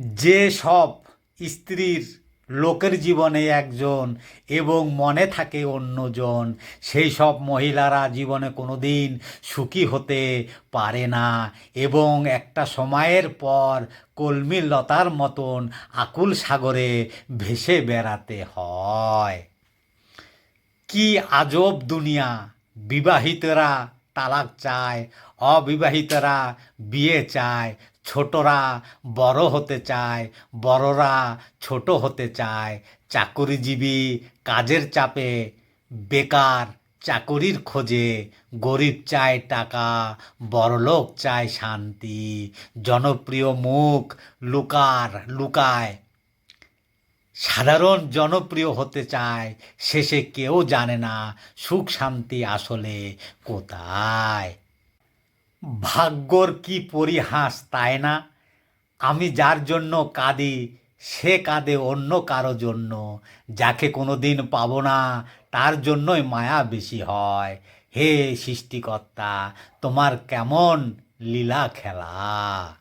যে সব স্ত্রীর লোকের জীবনে একজন এবং মনে থাকে অন্যজন, সেই সব মহিলারা জীবনে কোনো দিন সুখী হতে পারে না এবং একটা সময়ের পর কলমি লতার মতন আকুল সাগরে ভেসে বেড়াতে হয়। কি আজব দুনিয়া! বিবাহিতরা তালাক চায়, অবিবাহিতরা বিয়ে চায় ছোটরা বড় হতে চায়, বড়রা ছোট হতে চায়। চাকুরিজীবী কাজের চাপে, বেকার চাকুরির খোঁজে। গরিব চায় টাকা, বড়লোক চায় শান্তি। জনপ্রিয় মুখ লুকার, লুকায়। সাধারণ জনপ্রিয় হতে চায়, শেষে কেউ জানে না সুখ শান্তি আসলে কোথায়। ভাগ্যর কি পরিহাস তাই না? আমি যার জন্য কাঁদি, সে কাঁদে অন্য কারও জন্য। যাকে কোনো দিন পাবো না, তার জন্যই মায়া বেশি হয়। হে সৃষ্টিকর্তা, তোমার কেমন লীলা খেলা?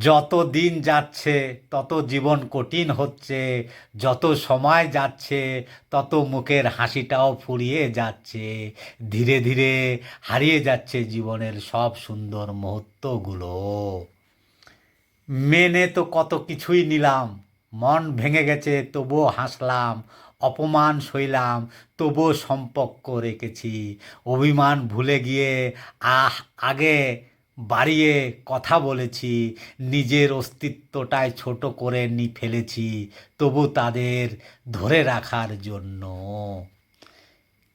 যত দিন যাচ্ছে, তত জীবন কঠিন হচ্ছে, যত সময় যাচ্ছে, তত মুখের হাসিটাও ফুরিয়ে যাচ্ছে। ধীরে ধীরে হারিয়ে যাচ্ছে জীবনের সব সুন্দর মুহূর্তগুলো। মেনে তো কত কিছুই নিলাম, মন ভেঙে গেছে, তবুও হাসলাম, অপমান সইলাম, তবুও সম্পর্ক রেখেছি। অভিমান ভুলে গিয়ে, আহ, আগে বাড়িয়ে কথা বলেছি, নিজের অস্তিত্বটাই ছোট করে নি ফেলেছি, তবু তাদের ধরে রাখার জন্য।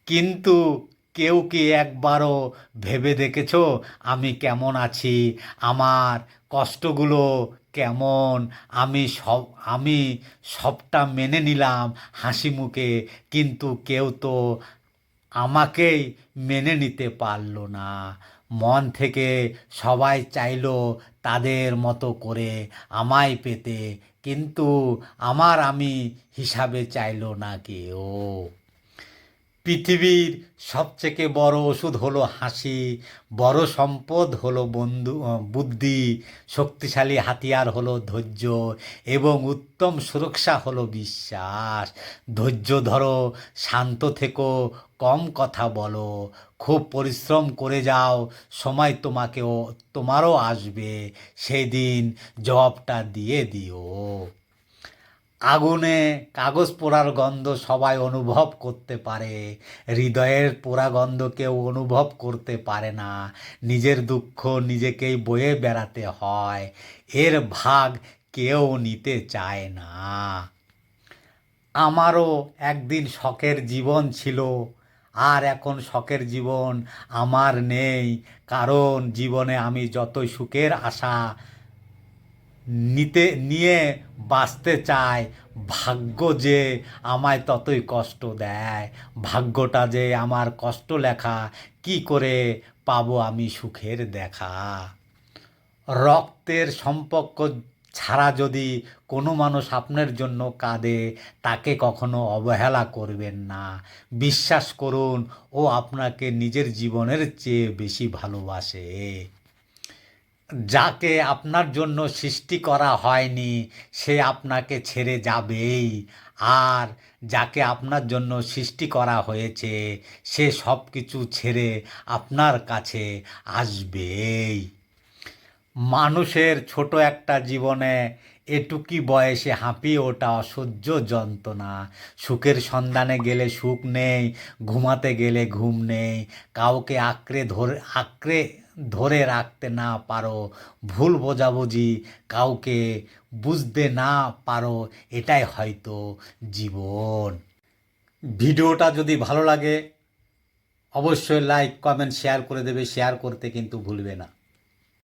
কিন্তু কেউ কি একবারও ভেবে দেখেছ আমি কেমন আছি? আমার কষ্টগুলো কেমন? আমি সব, আমি সবটা মেনে নিলাম হাসি মুখে, কিন্তু কেউ তো আমাকেই মেনে নিতে পারল না। মন থেকে সবাই চাইল তাদের মতো করে আমায় পেতে, কিন্তু আমার আমি হিসাবে চাইল না কেউ। পৃথিবীর সবথেকে বড় ওষুধ হলো হাসি, বড় সম্পদ হলো বন্ধু বুদ্ধি, শক্তিশালী হাতিয়ার হলো ধৈর্য এবং উত্তম সুরক্ষা হলো বিশ্বাস। ধৈর্য ধরো, শান্ত থেকো, কম কথা বলো, খুব পরিশ্রম করে যাও, সময় তোমাকেও, তোমারও আসবে সেই দিন জবাবটা দিয়ে দিও। আগুনে কাগজ পোড়ার গন্ধ সবাই অনুভব করতে পারে। হৃদয়ের পোড়া গন্ধ কেউ অনুভব করতে পারে না। নিজের দুঃখ নিজেকেই বয়ে বেড়াতে হয়। এর ভাগ কেউ নিতে চায় না। আমারও একদিন শখের জীবন ছিল। আর এখন শখের জীবন আমার নেই। কারণ জীবনে আমি যতই সুখের আশা নিতে, নিয়ে বাঁচতে চায়। ভাগ্য যে আমায় ততই কষ্ট দেয়। ভাগ্যটা যে আমার কষ্ট লেখা, কি করে পাবো আমি সুখের দেখা? রক্তের সম্পর্ক ছাড়া যদি কোনো মানুষ আপনার জন্য কাঁদে, তাকে কখনো অবহেলা করবেন না। বিশ্বাস করুন, ও আপনাকে নিজের জীবনের চেয়ে বেশি ভালোবাসে। যাকে আপনার জন্য সৃষ্টি করা হয়নি, সে আপনাকে ছেড়ে যাবেই। আর যাকে আপনার জন্য সৃষ্টি করা হয়েছে, সে সব কিছু ছেড়ে আপনার কাছে আসবেই। মানুষের ছোট একটা জীবনে এটুকি বয়সে হাঁপিয়ে ওঠা অসহ্য যন্ত্রণা। সুখের সন্ধানে গেলে সুখ নেই, ঘুমাতে গেলে ঘুম নেই, কাউকে আঁকড়ে ধরে আঁকড়ে ধরে রাখতে না পারো, ভুল বোঝাবুঝি কাউকে বুঝতে না পারো, এটাই হয়তো জীবন। ভিডিওটা যদি ভালো লাগে, অবশ্যই লাইক কমেন্ট শেয়ার করে দেবে। শেয়ার করতে কিন্তু ভুলবে না।